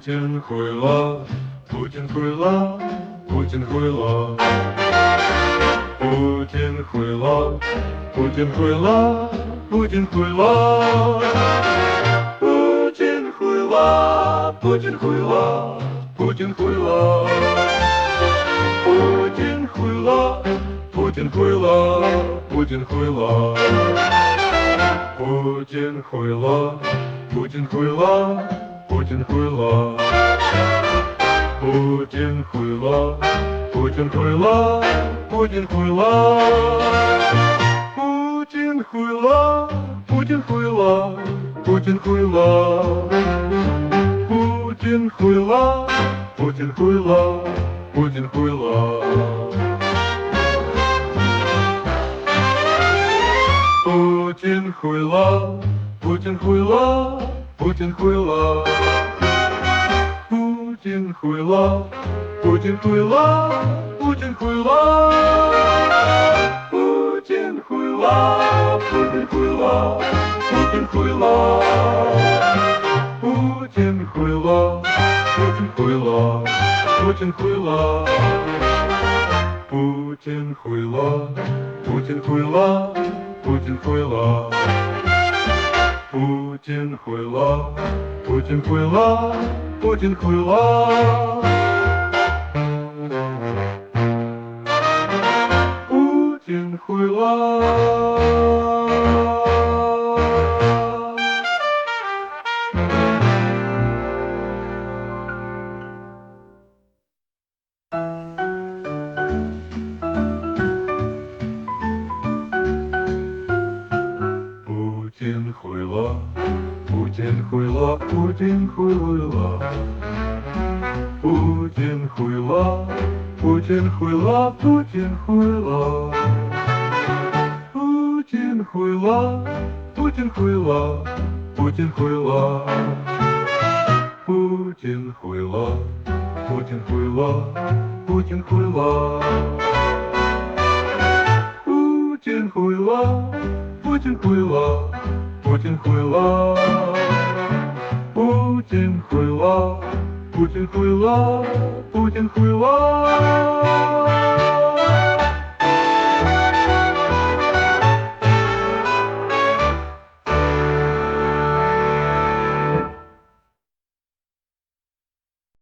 Путін хуйла, Путін хуйла, Путін хуйла. Путін хуйла, Путін хуйла, Путін хуйла. Путін хуйла, Путін хуйла, Путін хуйла. Путін хуйла, Путін хуйла, Путін хуйла. Путін хуйла, Путін хуйла. Путін хуйло, Путін хуйло, Путін хуйло. Путін хуйло, Путін хуйло, Путін хуйло. Путін хуйло, Путін хуйло, Путін хуйло. Путін хуйло, Путін хуйло, Путін хуйло. Путін хуйло, Путін хуйло, Путін хуйло. Путін хуйло, Путін хуйло, Путін хуйло. Путін хуйло, Путін хуйло, Путін хуйло. Путін хуйло, Путін хуйло, Путін хуйло. Путін хуйло, Путін хуйла, Путін хуйла, Путін хуйла. Путін хуйла. Путін хуйло, Путін хуйло. Путін хуйло, Путін хуйло, Путін хуйло. Путін хуйло, Путін хуйло, Путін хуйло. Путін хуйло, Путін хуйло, Путін хуйло. Путін хуйло, Путін хуйло, Путін хуйло. Путін хуйло, Путін хуйло, Путін хуйло.